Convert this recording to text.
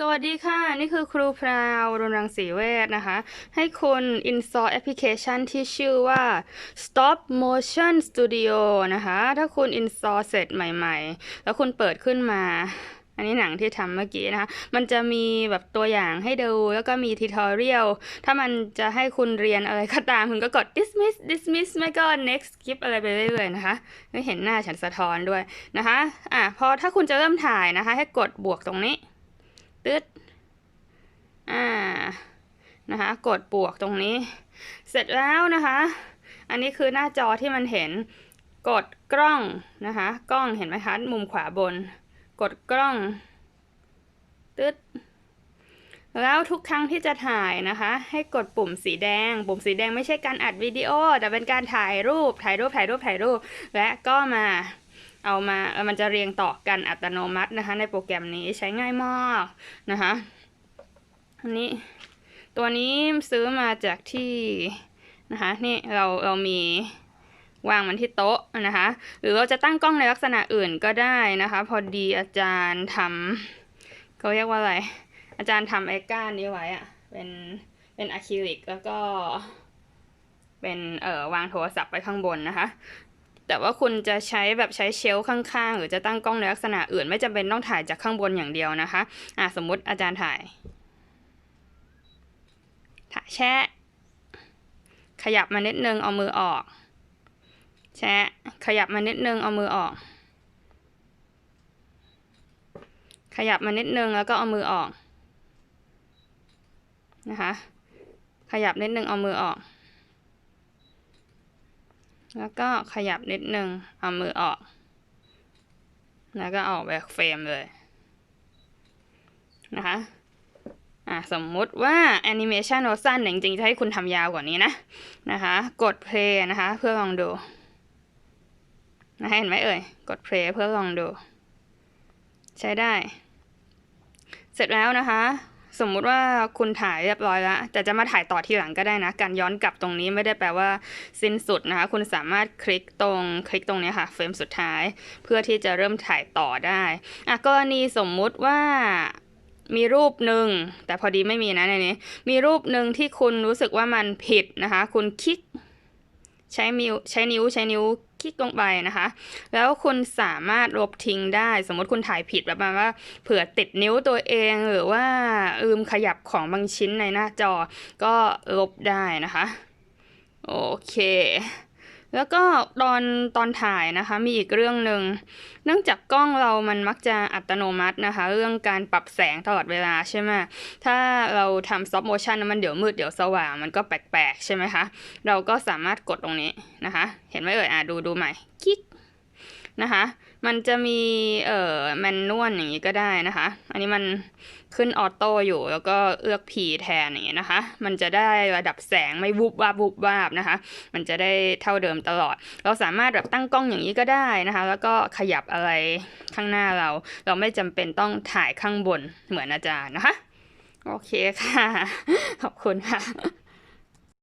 สวัสดีค่ะ นี่คือครูพราวรุณรังสีเวทนะคะ ให้คุณ install แอปพลิเคชันที่ชื่อว่า Stop Motion Studio นะคะ ถ้าคุณ install เสร็จใหม่ๆ แล้วคุณเปิดขึ้นมา อันนี้หนังที่ทำเมื่อกี้นะคะ มันจะมีแบบตัวอย่างให้ดู แล้วก็มี tutorial ถ้ามันจะให้คุณเรียนอะไรก็ตาม คุณก็กด dismiss dismiss ไม่ก็ next skip อะไรไปเรื่อยๆนะคะ ไม่เห็นหน้าฉันสะท้อนด้วยนะคะ อะ พอถ้าคุณจะเริ่มถ่ายนะคะ ให้กดบวกตรงนี้ ตึ๊ดอ่านะคะกดบวกตรงนี้ เสร็จแล้วนะคะ อันนี้คือหน้าจอที่มันเห็นกดกล้องนะคะ กล้องเห็นไหมคะมุมขวาบน กดกล้องตึ๊ดแล้วทุกครั้งที่จะถ่ายนะคะ ให้กดปุ่มสีแดง ปุ่มสีแดงไม่ใช่การอัดวิดีโอ แต่เป็นการถ่ายรูปถ่ายรูปถ่ายรูปถ่ายรูป และก็มา เอามามันจะเรียงต่อกันอัตโนมัตินะคะ ในโปรแกรมนี้ใช้ง่ายมากนะคะอันนี้ตัวนี้ซื้อมาจากที่นะคะนี่เราเรามีวางมันที่โต๊ะนะคะ หรือเราจะตั้งกล้องในลักษณะอื่นก็ได้นะคะ พอดีอาจารย์ทำเขาเรียกว่าอะไร อาจารย์ทำไอ้ก้านนี้ไว้อะเป็นเป็นอะคริลิกแล้วก็เป็นเอ่อวางโทรศัพท์ไว้ข้างบนนะคะ แต่ว่าคุณจะใช้แบบใช้เชลข้างๆ หรือจะตั้งกล้องในลักษณะอื่น ไม่จำเป็นต้องถ่ายจากข้างบนอย่างเดียวนะคะอะสมมุติอาจารย์ถ่าย ถ่ายแชะ ขยับมานิดนึงเอามือออก แชะ ขยับมานิดนึงเอามือออก ขยับมานิดนึงแล้วก็เอามือออกนะคะ ขยับนิดนึงเอามือออก แล้วก็ขยับนิดนึง เอามือออก แล้วก็ออกแบบเฟรมเลย นะคะอะสมมุติว่าแอนิเมชันเราสั้นแต่จริงๆจะให้คุณทำยาวกว่านี้นะ นะคะ กดเพลย์นะคะ เพื่อลองดูนะเห็นไหมเอ่ย กดเพลย์เพื่อลองดู ใช้ได้ เสร็จแล้วนะคะ สมมุติว่าคุณถ่ายเรียบร้อยแล้วแต่จะมาถ่ายต่อทีหลังก็ได้นะ การย้อนกลับตรงนี้ไม่ได้แปลว่าสิ้นสุดนะคะ คุณสามารถคลิกตรงคลิกตรงนี้ค่ะเฟรมสุดท้าย เพื่อที่จะเริ่มถ่ายต่อได้อะกรณีสมมุติว่ามีรูปหนึ่งแต่พอดีไม่มีนะในนี้ มีรูปหนึ่งที่คุณรู้สึกว่ามันผิดนะคะ คุณคลิกใช้นิ้วใช้นิ้วใช้นิ้ว ลิกลงไปนะคะ แล้วคุณสามารถลบทิ้งได้ สมมติคุณถ่ายผิดแบบว่า เผื่อติดนิ้วตัวเองหรือว่าลืมขยับของบางชิ้นในหน้าจอก็ลบได้นะคะ โอเค แล้วก็ตอนตอนถ่ายนะคะ มีอีกเรื่องหนึ่งเนื่องจากกล้องเรามันมักจะอัตโนมัตินะคะ เรื่องการปรับแสงตลอดเวลาใช่ไหมถ้าเราทำซ็อกโมชันมันเดี๋ยวมืดเดี๋ยวสว่างมันก็แปลกๆ ใช่ไหมคะ เราก็สามารถกดตรงนี้นะคะ เห็นไหมเอ่ยอะดูดูใหม่คลิก นะคะ มันจะมีเอ่อแมนนวลอย่างนี้ก็ได้นะคะ อันนี้มันขึ้นออโต้อยู่แล้วก็เลือก P แทนอย่างนี้นะคะ มันจะได้ระดับแสงไม่วุบวาบวุบวาบนะคะ มันจะได้เท่าเดิมตลอด เราสามารถแบบตั้งกล้องอย่างนี้ก็ได้นะคะ แล้วก็ขยับอะไรข้างหน้าเรา เราไม่จำเป็นต้องถ่ายข้างบนเหมือนอาจารย์นะคะ โอเคค่ะ ขอบคุณค่ะ